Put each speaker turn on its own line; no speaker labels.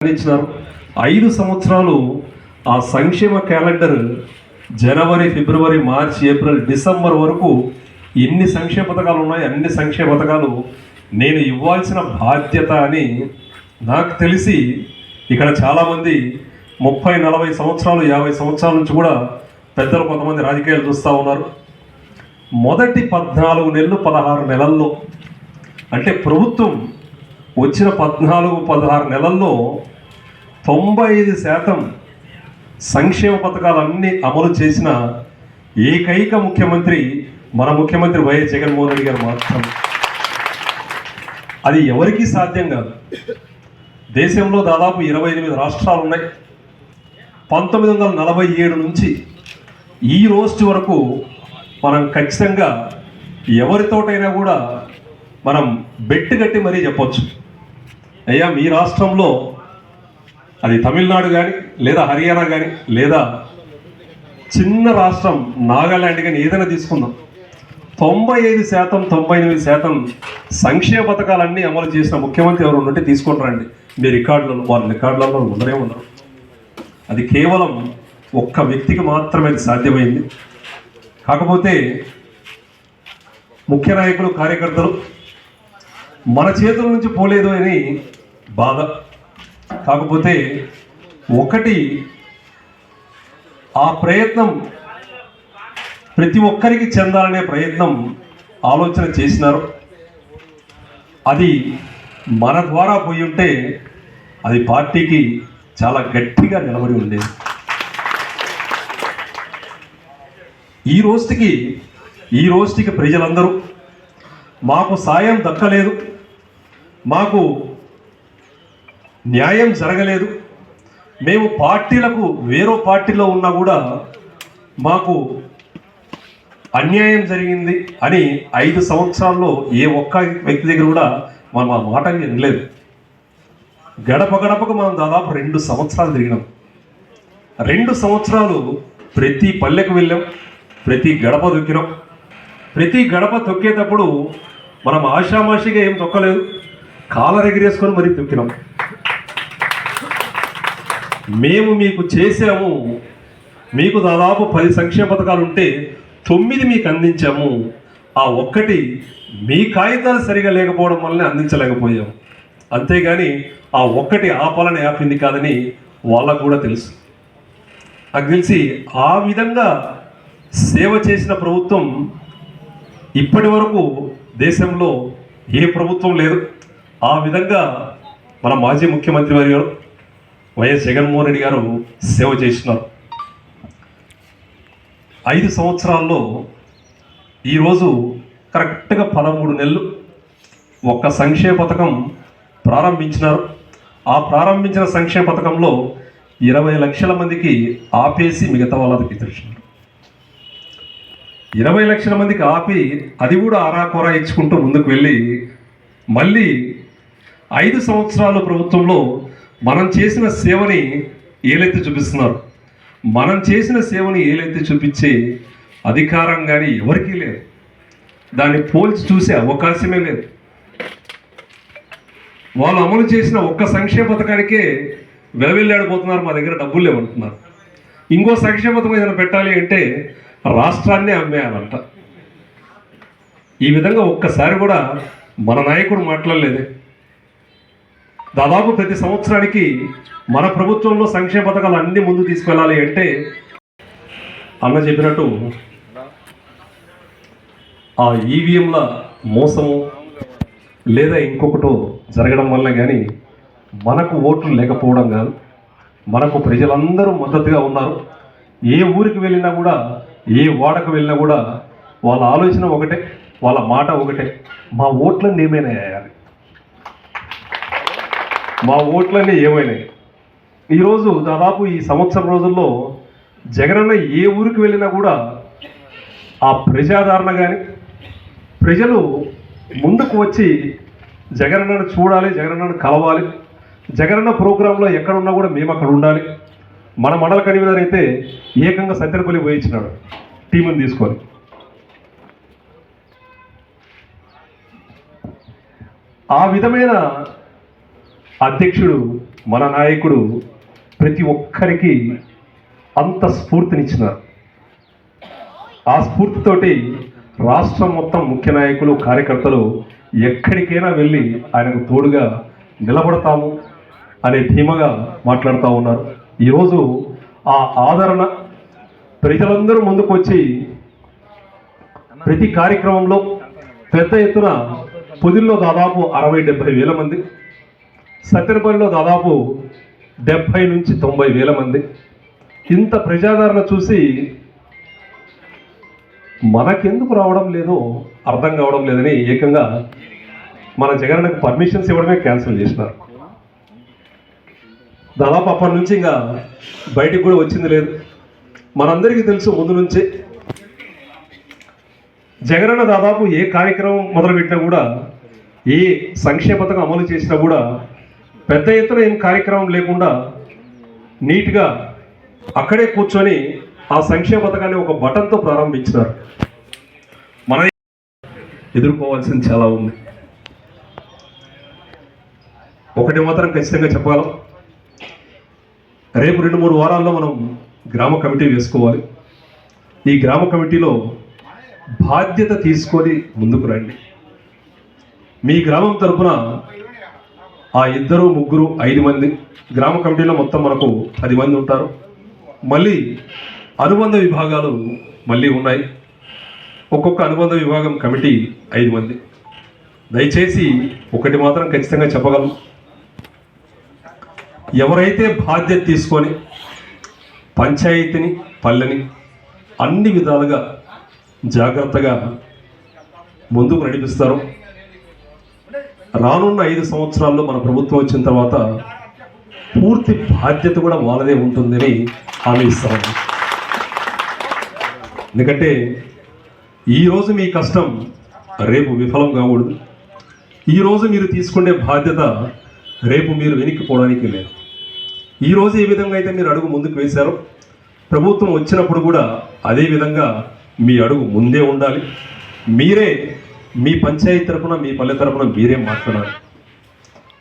ఇచ్చినారు ఐదు సంవత్సరాలు ఆ సంక్షేమ క్యాలెండర్ జనవరి ఫిబ్రవరి మార్చి ఏప్రిల్ డిసెంబర్ వరకు ఎన్ని సంక్షేమ పథకాలు ఉన్నాయి అన్ని సంక్షేమ పథకాలు నేను ఇవ్వాల్సిన బాధ్యత అని నాకు తెలిసి ఇక్కడ చాలామంది ముప్పై నలభై సంవత్సరాలు యాభై సంవత్సరాల నుంచి కూడా పెద్దలు కొంతమంది రాజకీయాలు చూస్తూ ఉన్నారు. మొదటి పద్నాలుగు నెలలు పదహారు నెలల్లో అంటే ప్రభుత్వం వచ్చిన పద్నాలుగు పదహారు నెలల్లో తొంభై ఐదు శాతం సంక్షేమ పథకాలన్నీ అమలు చేసిన ఏకైక ముఖ్యమంత్రి మన ముఖ్యమంత్రి వైఎస్ జగన్మోహన్ రెడ్డి గారు మాత్రం. అది ఎవరికీ సాధ్యం కాదు. దేశంలో దాదాపు ఇరవై ఎనిమిది రాష్ట్రాలు ఉన్నాయి. పంతొమ్మిది వందల నలభై ఏడు నుంచి ఈ రోజు వరకు మనం ఖచ్చితంగా ఎవరితోటైనా కూడా మనం బెట్టు కట్టి మరీ చెప్పొచ్చు. అయ్యా మీ రాష్ట్రంలో అది తమిళనాడు కానీ లేదా హర్యానా కానీ లేదా చిన్న రాష్ట్రం నాగాల్యాండ్ కానీ ఏదైనా తీసుకుందాం. తొంభై ఐదు శాతం తొంభై ఎనిమిది శాతం సంక్షేమ పథకాలన్నీ అమలు చేసిన ముఖ్యమంత్రి ఎవరు ఉంటే తీసుకొని రండి మీ రికార్డులలో వాళ్ళ రికార్డులలో ఉండనే ఉన్నారు. అది కేవలం ఒక్క వ్యక్తికి మాత్రమే అది సాధ్యమైంది. కాకపోతే ముఖ్య నాయకులు కార్యకర్తలు మన చేతుల నుంచి పోలేదు అని బాధ. కాకపోతే ఒకటి ఆ ప్రయత్నం ప్రతి ఒక్కరికి చెందాలనే ప్రయత్నం ఆలోచన చేసినారు. అది మన ద్వారా పోయి ఉంటే అది పార్టీకి చాలా గట్టిగా నిలబడి ఉండేది. ఈ రోజుకి ఈ రోజుకి ప్రజలందరూ మాకు సాయం దక్కలేదు. మాకు న్యాయం జరగలేదు. మేము పార్టీలకు వేరే పార్టీలో ఉన్నా కూడా మాకు అన్యాయం జరిగింది అని ఐదు సంవత్సరాల్లో ఏ ఒక్క వ్యక్తి దగ్గర కూడా మనం ఆ మాట వినలేదు. గడప గడపకు మనం దాదాపు రెండు సంవత్సరాలు తిరిగినాం. రెండు సంవత్సరాలు ప్రతి పల్లెకు వెళ్ళాం ప్రతి గడప తొక్కినాం. ప్రతి గడప తొక్కేటప్పుడు మనం ఆషామాషిగా ఏం తొక్కలేదు. కాలర్ ఎగిరేసుకొని మరీ తొక్కినాం. మేము మీకు చేసాము మీకు దాదాపు పది సంక్షేమ పథకాలు ఉంటే తొమ్మిది మీకు అందించాము. ఆ ఒక్కటి మీ కాగితాలు సరిగా లేకపోవడం వల్లనే అందించలేకపోయాం అంతేగాని ఆ ఒక్కటి ఆపాలని ఆపింది కాదని వాళ్ళకు కూడా తెలుసు. నాకు తెలిసి ఆ విధంగా సేవ చేసిన ప్రభుత్వం ఇప్పటి వరకు దేశంలో ఏ ప్రభుత్వం లేదు. ఆ విధంగా మన మాజీ ముఖ్యమంత్రి వర్యులు వైఎస్ జగన్మోహన్ రెడ్డి గారు సేవ చేసినారు. ఐదు సంవత్సరాల్లో ఈరోజు కరెక్ట్గా పదమూడు నెలలు ఒక్క సంక్షేమ పథకం ప్రారంభించినారు. ఆ ప్రారంభించిన సంక్షేమ పథకంలో ఇరవై లక్షల మందికి ఆపేసి మిగతా వాళ్ళకి తెలిసినారు ఇరవై లక్షల మందికి ఆపి అది కూడా ఆరాకొరా ఇచ్చుకుంటూ ముందుకు వెళ్ళి మళ్ళీ ఐదు సంవత్సరాల ప్రభుత్వంలో మనం చేసిన సేవని ఏలైతే చూపిస్తున్నారు. మనం చేసిన సేవని ఏలైతే చూపించే అధికారం కానీ ఎవరికీ లేదు. దాన్ని పోల్చి చూసే అవకాశమే లేదు. వాళ్ళు అమలు చేసిన ఒక్క సంక్షేమ పథకానికే వెలవెళ్ళాడిపోతున్నారు మా దగ్గర డబ్బులు లేవంటున్నారు ఇంకో సంక్షేమ పథకం ఏదైనా పెట్టాలి అంటే రాష్ట్రాన్నే అమ్మేయాలంట. ఈ విధంగా ఒక్కసారి కూడా మన నాయకుడు మాట్లాడలేదే. దాదాపు ప్రతి సంవత్సరానికి మన ప్రభుత్వంలో సంక్షేమ పథకాలు అన్ని ముందు తీసుకెళ్ళాలి అంటే అన్న చెప్పినట్టు ఆ ఈవీఎంల మోసము లేదా ఇంకొకటో జరగడం వల్ల కానీ మనకు ఓట్లు లేకపోవడం కాదు. మనకు ప్రజలందరూ మద్దతుగా ఉన్నారు. ఏ ఊరికి వెళ్ళినా కూడా ఏ వాడకు వెళ్ళినా కూడా వాళ్ళ ఆలోచన ఒకటే వాళ్ళ మాట ఒకటే. మా ఓట్లను ఏమైనా వేయాలి మా ఓట్లన్నీ ఏమైనాయి? ఈరోజు దాదాపు ఈ సంవత్సరం రోజుల్లో జగనన్న ఏ ఊరికి వెళ్ళినా కూడా ఆ ప్రజాదరణ కానీ ప్రజలు ముందుకు వచ్చి జగనన్నను చూడాలి జగనన్నను కలవాలి. జగనన్న ప్రోగ్రాంలో ఎక్కడున్నా కూడా మేము అక్కడ ఉండాలి. మన మండల కన్వీనర్ అయితే ఏకంగా సత్యపల్లి పోయించినాడు టీముని తీసుకొని. ఆ విధమైన అధ్యక్షుడు మన నాయకుడు ప్రతి ఒక్కరికి అంత స్ఫూర్తినిచ్చినారు ఆ స్ఫూర్తితోటి రాష్ట్రం మొత్తం ముఖ్య నాయకులు కార్యకర్తలు ఎక్కడికైనా వెళ్ళి ఆయనకు తోడుగా నిలబడతాము అనే ధీమగా మాట్లాడుతూ ఉన్నారు. ఈరోజు ఆ ఆదరణ ప్రజలందరూ ముందుకు వచ్చి ప్రతి కార్యక్రమంలో పెద్ద ఎత్తున పొదిల్లో దాదాపు అరవై డెబ్బై వేల మంది సత్తెనపల్లిలో దాదాపు డెబ్బై నుంచి తొంభై వేల మంది. ఇంత ప్రజాదరణ చూసి మనకెందుకు రావడం లేదో అర్థం కావడం లేదని ఏకంగా మన జగన్కు పర్మిషన్స్ ఇవ్వడమే క్యాన్సిల్ చేసినారు. దాదాపు అప్పటి నుంచి ఇంకా బయటికి కూడా వచ్చింది లేదు. మనందరికీ తెలుసు ముందు నుంచే జగనన్న దాదాపు ఏ కార్యక్రమం మొదలుపెట్టినా కూడా ఏ సంక్షేమ పథకం అమలు చేసినా కూడా పెద్ద ఎత్తున ఏం కార్యక్రమం లేకుండా నీట్గా అక్కడే కూర్చొని ఆ సంక్షేమ పథకాన్ని ఒక బటన్తో ప్రారంభించినారు. మన ఎదుర్కోవాల్సింది చాలా ఉంది. ఒకటి మాత్రం ఖచ్చితంగా చెప్పగలం. రేపు రెండు మూడు వారాల్లో మనం గ్రామ కమిటీ వేసుకోవాలి. ఈ గ్రామ కమిటీలో బాధ్యత తీసుకొని ముందుకు రండి. మీ గ్రామం తరపున ఆ ఇద్దరు ముగ్గురు ఐదు మంది గ్రామ కమిటీలో మొత్తం మనకు పది మంది ఉంటారు. మళ్ళీ అనుబంధ విభాగాలు మళ్ళీ ఉన్నాయి. ఒక్కొక్క అనుబంధ విభాగం కమిటీ ఐదు మంది. దయచేసి ఒకటి మాత్రం ఖచ్చితంగా చెప్పగలం ఎవరైతే బాధ్యత తీసుకొని పంచాయతీని పల్లెని అన్ని విధాలుగా జాగ్రత్తగా ముందుకు నడిపిస్తారు రానున్న ఐదు సంవత్సరాల్లో మన ప్రభుత్వం వచ్చిన తర్వాత పూర్తి బాధ్యత కూడా వాళ్ళదే ఉంటుందని హామీ ఇస్తాను ఎందుకంటే ఈరోజు మీ కష్టం రేపు విఫలం కాకూడదు. ఈరోజు మీరు తీసుకునే బాధ్యత రేపు మీరు వెనక్కిపోవడానికి లేదు. ఈరోజు ఏ విధంగా అయితే మీరు అడుగు ముందుకు వేశారో ప్రభుత్వం వచ్చినప్పుడు కూడా అదే విధంగా మీ అడుగు ముందే ఉండాలి. మీరే మీ పంచాయతీ తరఫున మీ పల్లె తరఫున మీరేం మాట్లాడాలి